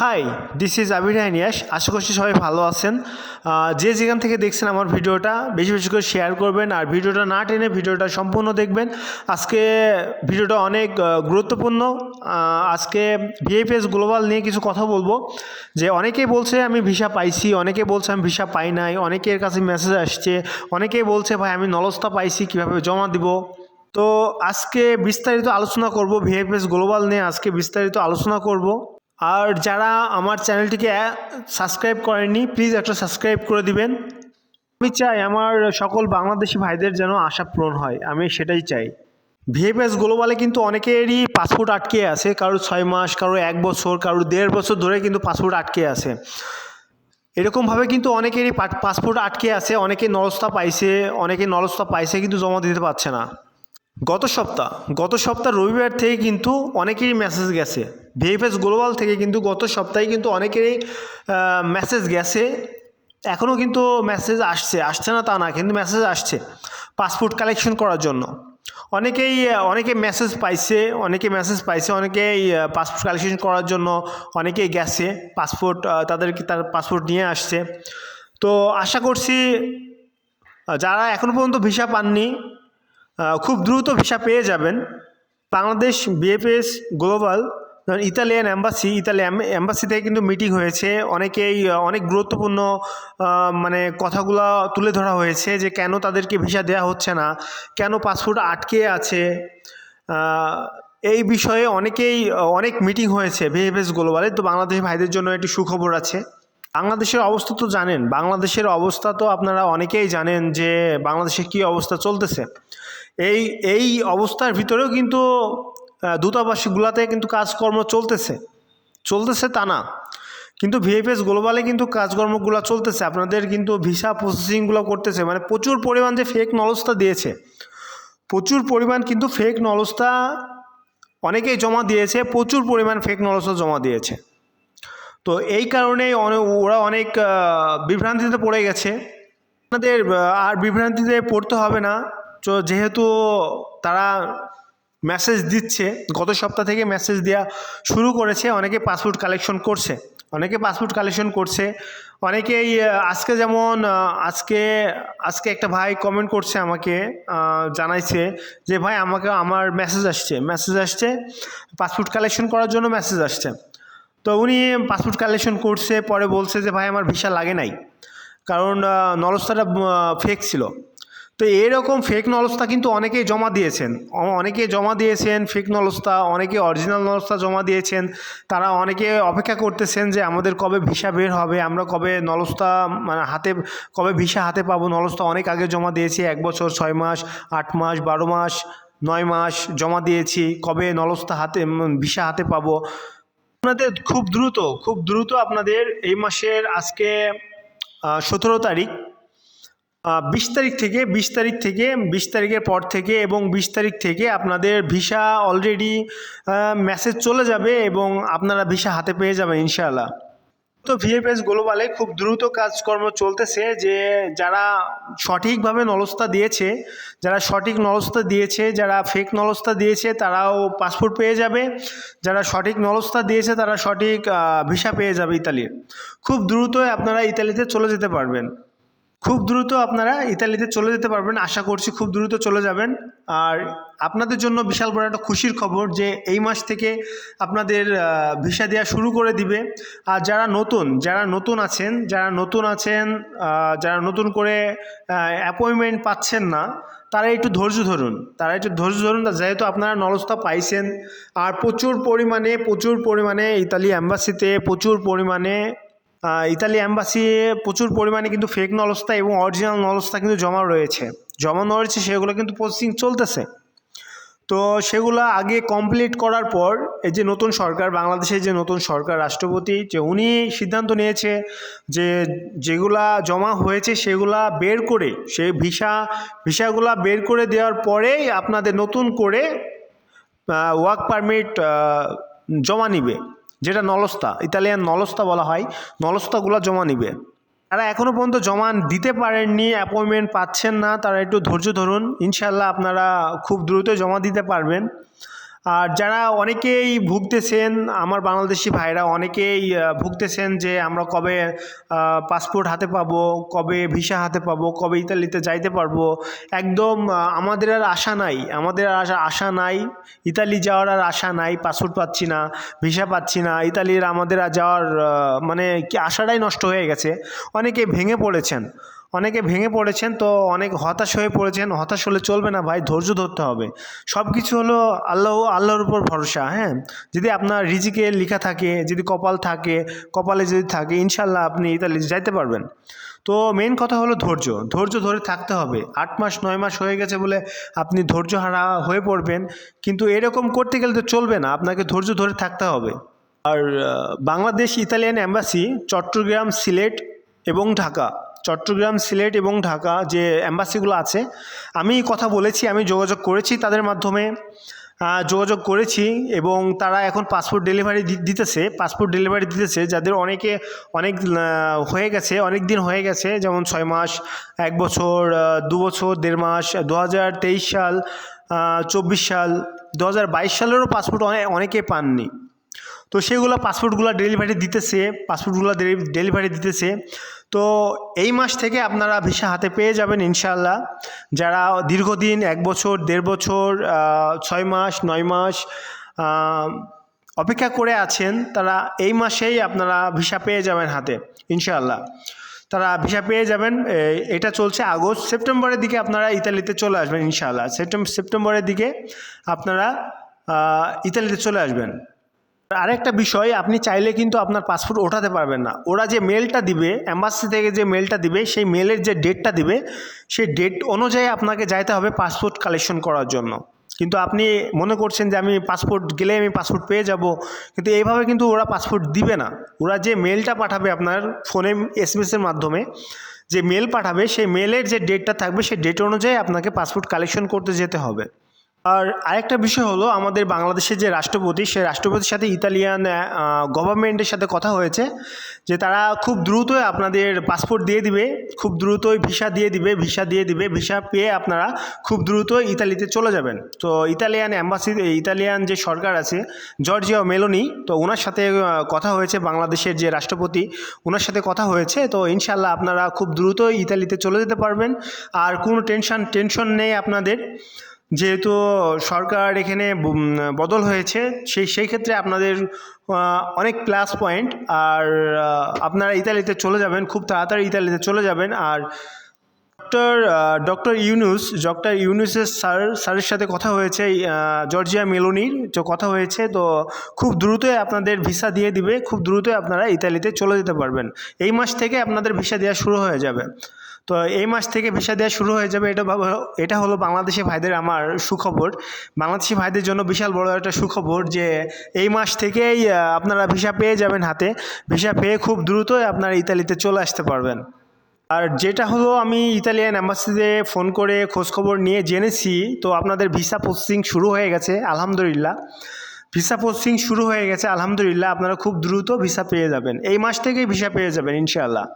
High this is Abir হানিয়াস আশা করছি সবাই ভালো আছেন। যে যেখান থেকে দেখছেন আমার ভিডিওটা, বেশি বেশি করে শেয়ার করবেন আর ভিডিওটা না টেনে ভিডিওটা সম্পূর্ণ দেখবেন। আজকে ভিডিওটা অনেক গুরুত্বপূর্ণ। আজকে ভিএফএস গ্লোবাল নিয়ে কিছু কথা বলব। যে অনেকেই বলছে, আমি ভিসা পাইছি। অনেকে বলছে, আমি ভিসা পাই নাই। অনেকের কাছে মেসেজ আসছে। অনেকেই বলছে, ভাই, আমি নলস্তা পাইছি, কীভাবে জমা দিব? তো আজকে বিস্তারিত আলোচনা করব ভিএফএস গ্লোবাল নিয়ে। আজকে বিস্তারিত আলোচনা করব। আর যারা আমার চ্যানেলটিকে সাবস্ক্রাইব করেননি প্লিজ একটা সাবস্ক্রাইব করে দিবেন। আমি চাই আমার সকল বাংলাদেশি ভাইদের যেন আশা পূরণ হয়, আমি সেটাই চাই। ভিএফএস গ্লোবালে কিন্তু অনেকেরই পাসপোর্ট আটকে আছে, কারোর ছয় মাস, কারোর এক বছর, কারোর দেড় বছর ধরে কিন্তু পাসপোর্ট আটকে আছে। এরকমভাবে কিন্তু অনেকেরই পাসপোর্ট আটকে আছে, অনেকে নলস্তা পাইছে, অনেকে নলস্তা পাইছে কিন্তু জমা দিতে পারছে না। গত সপ্তাহ গত সপ্তাহ রবিবার থেকে কিন্তু অনেকেরই মেসেজ গেছে। ভিএফএস গ্লোবাল থেকে কিন্তু গত সপ্তাহে কিন্তু অনেকেরই মেসেজ গেছে। এখনও কিন্তু মেসেজ আসছে আসছে না তা না, কিন্তু মেসেজ আসছে পাসপোর্ট কালেকশন করার জন্য। অনেকেই, অনেকে মেসেজ পাইছে, অনেকে মেসেজ পাইছে, অনেকেই পাসপোর্ট কালেকশন করার জন্য অনেকেই গেছে পাসপোর্ট তাদেরকে তার পাসপোর্ট নিয়ে আসছে। তো আশা করছি যারা এখনও পর্যন্ত ভিসা পাননি খুব দ্রুত ভিসা পেয়ে যাবেন। বাংলাদেশ বিএফএস গ্লোবাল যেমন ইতালিয়ান অ্যাম্বাসি ইতালি অ্যাম্বাসি থেকে কিন্তু মিটিং হয়েছে। অনেকেই অনেক গুরুত্বপূর্ণ মানে কথাগুলো তুলে ধরা হয়েছে যে কেন তাদেরকে ভিসা দেওয়া হচ্ছে না, কেন পাসপোর্ট আটকে আছে। এই বিষয়ে অনেকেই, অনেক মিটিং হয়েছে ভিএফএস গ্লোবালে। তো বাংলাদেশি ভাইদের জন্য একটি সুখবর আছে। বাংলাদেশের অবস্থা তো জানেন, বাংলাদেশের অবস্থা তো আপনারা অনেকেই জানেন যে বাংলাদেশে কী অবস্থা চলতেছে। এই এই অবস্থার ভিতরেও কিন্তু দূতাবাসগুলোতে কিন্তু কাজকর্ম চলতেছে। চলতেছে তা না। কিন্তু ভিএফএস গ্লোবালে কিন্তু কাজকর্মগুলো চলতেছে। আপনাদের কিন্তু ভিসা প্রসেসিংগুলো করতেছে। মানে প্রচুর পরিমাণ যে ফেক নলস্তা দিয়েছে। প্রচুর পরিমাণ কিন্তু ফেক নলস্তা অনেকেই জমা দিয়েছে। প্রচুর পরিমাণ ফেক নলস্তা জমা দিয়েছে। তো এই কারণেই ওরা অনেক বিভ্রান্তিতে পড়ে গেছে। আপনাদের আর বিভ্রান্তিতে পড়তে হবে না। যেহেতু তারা মেসেজ দিচ্ছে, গত সপ্তাহ থেকে মেসেজ দেওয়া শুরু করেছে, অনেকে পাসপোর্ট কালেকশন করছে। অনেকে পাসপোর্ট কালেকশন করছে, অনেকেই আজকে যেমন আজকে আজকে একটা ভাই কমেন্ট করছে আমাকে জানাইছে যে, ভাই, আমাকে, আমার মেসেজ আসছে মেসেজ আসছে পাসপোর্ট কালেকশন করার জন্য মেসেজ আসছে। তো উনি পাসপোর্ট কালেকশন করছে, পরে বলছে যে, ভাই, আমার ভিসা লাগে নাই। কারণ নলস্তাটা ফেক ছিল। তো এরকম ফেক নলস্তা কিন্তু অনেকেই জমা দিয়েছেন। অনেকে জমা দিয়েছেন ফেক নলস্তা অনেকে অরিজিনাল নলস্তা জমা দিয়েছেন। তারা অনেকে অপেক্ষা করতেছেন যে আমাদের কবে ভিসা বের হবে, আমরা কবে নলস্তা মানে হাতে, কবে ভিসা হাতে পাবো। নলস্তা অনেক আগে জমা দিয়েছি, এক বছর, ছয় মাস, আট মাস, বারো মাস, নয় মাস জমা দিয়েছি, কবে নলস্তা হাতে ভিসা হাতে পাবো। আপনাদের খুব দ্রুত খুব দ্রুত আপনাদের এই মাসের আজকে সতেরো তারিখ বিশ তারিখ থেকে, বিশ তারিখ থেকে, বিশ তারিখের পর থেকে এবং বিশ তারিখ থেকে আপনাদের ভিসা অলরেডি মেসেজ চলে যাবে এবং আপনারা ভিসা হাতে পেয়ে যাবেন, ইনশাআল্লাহ। তো ভিএফএস গ্লোবালে খুব দ্রুত কাজকর্ম চলতেছে যে যারা সঠিকভাবে নলস্তা দিয়েছে, যারা সঠিক নলস্তা দিয়েছে, যারা ফেক নলস্তা দিয়েছে, তারাও পাসপোর্ট পেয়ে যাবে। যারা সঠিক নলস্তা দিয়েছে, তারা সঠিক ভিসা পেয়ে যাবে ইতালির। খুব দ্রুতই আপনারা ইতালিতে চলে যেতে পারবেন। খুব দ্রুত আপনারা ইতালিতে চলে যেতে পারবেন। আশা করছি খুব দ্রুত চলে যাবেন। আর আপনাদের জন্য বিশাল বড় একটা খুশির খবর যে এই মাস থেকে আপনাদের ভিসা দেওয়া শুরু করে দিবে। আর যারা নতুন যারা নতুন আছেন, যারা নতুন আছেন যারা নতুন করে অ্যাপয়েন্টমেন্ট পাচ্ছেন না, তারা একটু ধৈর্য ধরুন। তারা একটু ধৈর্য ধরুন যেহেতু আপনারা নলস্তা পাইছেন, আর প্রচুর পরিমাণে প্রচুর পরিমাণে ইতালি অ্যাম্বাসিতে প্রচুর পরিমাণে ইতালি অ্যাম্বাসি প্রচুর পরিমাণে কিন্তু ফেক নলস্তা এবং অরিজিনাল নলস্তা কিন্তু জমা রয়েছে। জমা রয়েছে, সেগুলো কিন্তু প্রসেসিং চলতেছে। তো সেগুলো আগে কমপ্লিট করার পর এই যে নতুন সরকার, বাংলাদেশের যে নতুন সরকার, রাষ্ট্রপতি, যে উনি সিদ্ধান্ত নিয়েছে যে যেগুলা জমা হয়েছে সেগুলা বের করে, সেই ভিসা, ভিসাগুলা বের করে দেওয়ার পরেই আপনাদের নতুন করে ওয়ার্ক পারমিট জমা নিবে। যেটা নলস্তা, ইতালিয়ান নলস্তা বলা হয়, নলস্তাগুলো জমা নিবে। তারা এখনও পর্যন্ত জমা দিতে পারেননি অ্যাপয়েন্টমেন্ট পাচ্ছেন না, তারা একটু ধৈর্য ধরুন ইনশাল্লাহ আপনারা খুব দ্রুতই জমা দিতে পারবেন। আর যারা অনেকেই ভুগতেছেন, আমার বাংলাদেশি ভাইরা অনেকেই ভুগতেছেন যে আমরা কবে পাসপোর্ট হাতে পাবো, কবে ভিসা হাতে পাবো, কবে ইতালিতে যাইতে পারব, একদম আমাদের আর আশা নাই। আমাদের আর আশা নাই, ইতালি যাওয়ার আর আশা নাই পাসপোর্ট পাচ্ছি না ভিসা পাচ্ছি না, ইতালির আমাদের আর যাওয়ার মানে কি আশাটাই নষ্ট হয়ে গেছে। অনেকে ভেঙে পড়েছেন। অনেকে ভেঙে পড়েছেন, তো অনেক হতাশ হয়ে পড়েছেন, হতাশ হলে চলবে না ভাই, ধৈর্য ধরতে হবে। সব কিছু হলো আল্লাহ, আল্লাহর উপর ভরসা হ্যাঁ? যদি আপনার রিজিকে লেখা থাকে, যদি কপাল থাকে, কপালে যদি থাকে ইনশাল্লাহ আপনি ইতালি যাইতে পারবেন। তো মেন কথা হলো ধৈর্য ধৈর্য ধরে থাকতে হবে। আট মাস, নয় মাস হয়ে গেছে বলে আপনি ধৈর্য হারা হয়ে পড়বেন, কিন্তু এরকম করতে গেলে তো চলবে না, আপনাকে ধৈর্য ধরে থাকতে হবে। আর বাংলাদেশ ইতালিয়ান অ্যাম্বাসি চট্টগ্রাম, সিলেট এবং ঢাকা। চট্টগ্রাম, সিলেট এবং ঢাকা যে অ্যাম্বাসিগুলো আছে, আমি কথা বলেছি, আমি যোগাযোগ করেছি তাদের মাধ্যমে। যোগাযোগ করেছি এবং তারা এখন পাসপোর্ট ডেলিভারি দিতেছে পাসপোর্ট ডেলিভারি দিতেছে, যাদের অনেকে অনেক হয়ে গেছে, অনেক দিন হয়ে গেছে, যেমন ছয় মাস, এক বছর দু বছর, দেড় মাস দু হাজার তেইশ সাল চব্বিশ সাল দু হাজার বাইশ সালেরও পাসপোর্ট অনেকে পাননি। তো সেগুলো পাসপোর্টগুলো ডেলিভারি দিতেছে, পাসপোর্টগুলো ডেলিভারি দিতেছে। তো এই মাস থেকে আপনারা ভিসা হাতে পেয়ে যাবেন ইনশাল্লাহ যারা দীর্ঘদিন, এক বছর, দেড় বছর ছয় মাস, নয় মাস অপেক্ষা করে আছেন, তারা এই মাসেই আপনারা ভিসা পেয়ে যাবেন হাতে, ইনশাআল্লাহ। তারা ভিসা পেয়ে যাবেন এটা চলছে আগস্ট, সেপ্টেম্বরের দিকে আপনারা ইতালিতে চলে আসবেন ইনশাআল্লাহ। সেপ্টেম্বর সেপ্টেম্বরের দিকে আপনারা ইতালিতে চলে আসবেন। আরেকটা বিষয়, আপনি চাইলে কিন্তু আপনার পাসপোর্ট ওঠাতে পারবেন না। ওরা যে মেলটা দিবে অ্যাম্বাসি থেকে যে মেলটা দিবে, সেই মেলের যে ডেটটা দিবে, সেই ডেট অনুযায়ী আপনাকে যাইতে হবে পাসপোর্ট কালেকশন করার জন্য। কিন্তু আপনি মনে করছেন যে আমি পাসপোর্ট গেলে আমি পাসপোর্ট পেয়ে যাব, কিন্তু এইভাবে কিন্তু ওরা পাসপোর্ট দিবে না। ওরা যে মেলটা পাঠাবে আপনার ফোনে এস এর মাধ্যমে, যে মেল পাঠাবে, সেই মেলের যে ডেটটা থাকবে, সেই ডেট অনুযায়ী আপনাকে পাসপোর্ট কালেকশন করতে যেতে হবে। আর আরেকটা বিষয় হলো আমাদের বাংলাদেশের যে রাষ্ট্রপতি সেই রাষ্ট্রপতির সাথে ইতালিয়ান গভর্নমেন্টের সাথে কথা হয়েছে যে তারা খুব দ্রুতই আপনাদের পাসপোর্ট দিয়ে দিবে, খুব দ্রুতই ভিসা দিয়ে দিবে ভিসা দিয়ে দিবে ভিসা পেয়ে আপনারা খুব দ্রুতই ইতালিতে চলে যাবেন। তো ইতালিয়ান অ্যাম্বাসি ইতালিয়ান যে সরকার আছে জর্জিয়া মেলোনি তো ওনার সাথে কথা হয়েছে বাংলাদেশের যে রাষ্ট্রপতি, ওনার সাথে কথা হয়েছে। তো ইনশাল্লাহ আপনারা খুব দ্রুতই ইতালিতে চলে যেতে পারবেন। আর কোনো টেনশন টেনশন নেই আপনাদের। যেহেতু সরকার এখানে বদল হয়েছে, সেই সেই ক্ষেত্রে আপনাদের অনেক প্লাস পয়েন্ট আর আপনারা ইতালিতে চলে যাবেন, খুব তাড়াতাড়ি ইতালিতে চলে যাবেন, আর ডক্টর ডক্টর ইউনুস ডক্টর ইউনুসের স্যার স্যারের সাথে কথা হয়েছে জর্জিয়া মেলোনির যে কথা হয়েছে, তো খুব দ্রুতই আপনাদের ভিসা দিয়ে দিবে, খুব দ্রুতই আপনারা ইতালিতে চলে যেতে পারবেন। এই মাস থেকে আপনাদের ভিসা দেওয়া শুরু হয়ে যাবে। তো এই মাস থেকে ভিসা দেওয়া শুরু হয়ে যাবে, এটা এটা হলো বাংলাদেশি ভাইদের আমার সুখবর। বাংলাদেশি ভাইদের জন্য বিশাল বড় একটা সুখবর যে এই মাস থেকেই আপনারা ভিসা পেয়ে যাবেন হাতে। ভিসা পেয়ে খুব দ্রুতই আপনারা ইতালিতে চলে আসতে পারবেন। আর যেটা হলো, আমি ইতালিয়ান অ্যাম্বাসিতে ফোন করে খোঁজখবর নিয়ে জেনেছি, তো আপনাদের ভিসা প্রসেসিং শুরু হয়ে গেছে, আলহামদুলিল্লাহ। ভিসা প্রসেসিং শুরু হয়ে গেছে, আলহামদুলিল্লাহ, আপনারা খুব দ্রুত ভিসা পেয়ে যাবেন। এই মাস থেকেই ভিসা পেয়ে যাবেন, ইনশাআল্লাহ।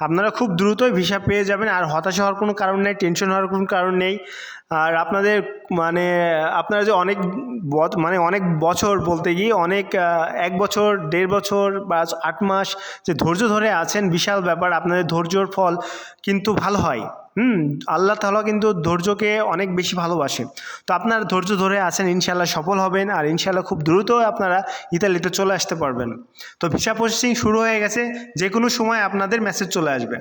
আপনারা খুব দ্রুতই ভিসা পেয়ে যাবেন আর হতাশা হওয়ার কোনো কারণ নেই টেনশন হওয়ার কোনো কারণ নেই। আর আপনাদের মানে আপনারা যে অনেক মানে অনেক বছর বলতে গিয়ে অনেক এক বছর, দেড় বছর বা আট মাস যে ধৈর্য ধরে আছেন, বিশাল ব্যাপার, আপনাদের ধৈর্যর ফল কিন্তু ভালো হয়। হুম, আল্লাহ তাআলা কিন্তু ধৈর্যকে অনেক বেশি ভালোবাসে। তো আপনারা ধৈর্য ধরে আছেন ইনশাল্লাহ সফল হবেন আর ইনশাল্লাহ খুব দ্রুত আপনারা ইতালিতে চলে আসতে পারবেন। তো ভিসা প্রসেসিং শুরু হয়ে গেছে যে কোনো সময় আপনাদের মেসেজ চলে আসবে।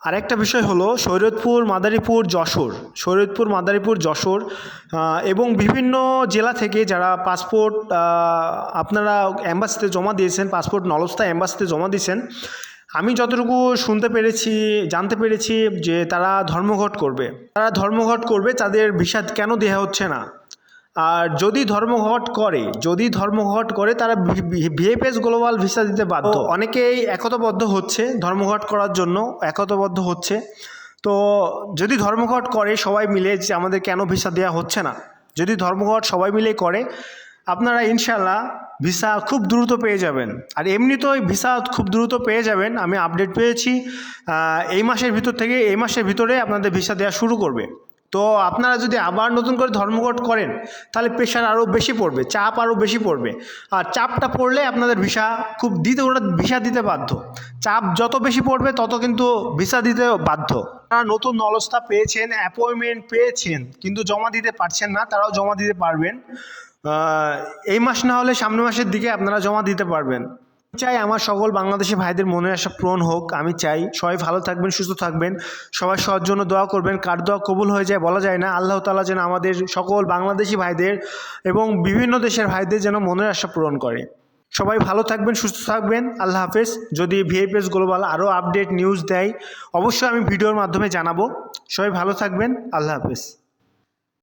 আরেকটা বিষয় হলো শরীয়তপুর, মাদারীপুর, যশোর। শরীয়তপুর, মাদারীপুর, যশোর এবং বিভিন্ন জেলা থেকে যারা পাসপোর্ট আপনারা অ্যাম্বাসিতে জমা দিয়েছেন পাসপোর্ট নলস্তা অ্যাম্বাসিতে জমা দিয়েছেন আমি যতটুকু শুনতে পেরেছি জানতে পেরেছি যে তারা ধর্মঘট করবে। তারা ধর্মঘট করবে তাদের ভিসা কেন দেওয়া হচ্ছে না? আর যদি ধর্মঘট করে যদি ধর্মঘট করে তারা ভিএফএস গ্লোবাল ভিসা দিতে বাধ্য। অনেকেই একতাবদ্ধ হচ্ছে ধর্মঘট করার জন্য একতাবদ্ধ হচ্ছে। তো যদি ধর্মঘট করে সবাই মিলে যে আমাদের কেন ভিসা দেওয়া হচ্ছে না? যদি ধর্মঘট সবাই মিলে করে আপনারা ইনশাল্লাহ ভিসা খুব দ্রুত পেয়ে যাবেন। আর এমনিতেই ভিসা খুব দ্রুত পেয়ে যাবেন, আমি আপডেট পেয়েছি। এই মাসের ভিতর থেকে, এই মাসের ভিতরে আপনাদের ভিসা দেওয়া শুরু করবে। তো আপনারা যদি আবার নতুন করে ধর্মঘট করেন, তাহলে প্রেশার আরও বেশি পড়বে, চাপ আরও বেশি পড়বে। আর চাপটা পড়লে আপনাদের ভিসা খুব দিতে, ওরা ভিসা দিতে বাধ্য। চাপ যত বেশি পড়বে, তত কিন্তু ভিসা দিতে বাধ্য। আপনারা নতুন নলস্তা পেয়েছেন অ্যাপয়েন্টমেন্ট পেয়েছেন, কিন্তু জমা দিতে পারছেন না, তারাও জমা দিতে পারবেন। এই মাস না হলে সামনের মাসের দিকে আপনারা জমা দিতে পারবেন। চাই আমার সকল বাংলাদেশি ভাইদের মনে আশা পূরণ হোক, আমি চাই। সবাই ভালো থাকবেন, সুস্থ থাকবেন। সবাই সবার জন্য দোয়া করবেন। কার দোয়া কবুল হয়ে যায় বলা যায় না। আল্লাহ তালা যেন আমাদের সকল বাংলাদেশি ভাইদের এবং বিভিন্ন দেশের ভাইদের যেন মনের আশা পূরণ করে। সবাই ভালো থাকবেন, সুস্থ থাকবেন। আল্লাহ হাফেজ। যদি ভিএপিএস গ্লোবাল আরও আপডেট নিউজ দেয়, অবশ্যই আমি ভিডিওর মাধ্যমে জানাব। সবাই ভালো থাকবেন। আল্লাহ হাফেজ।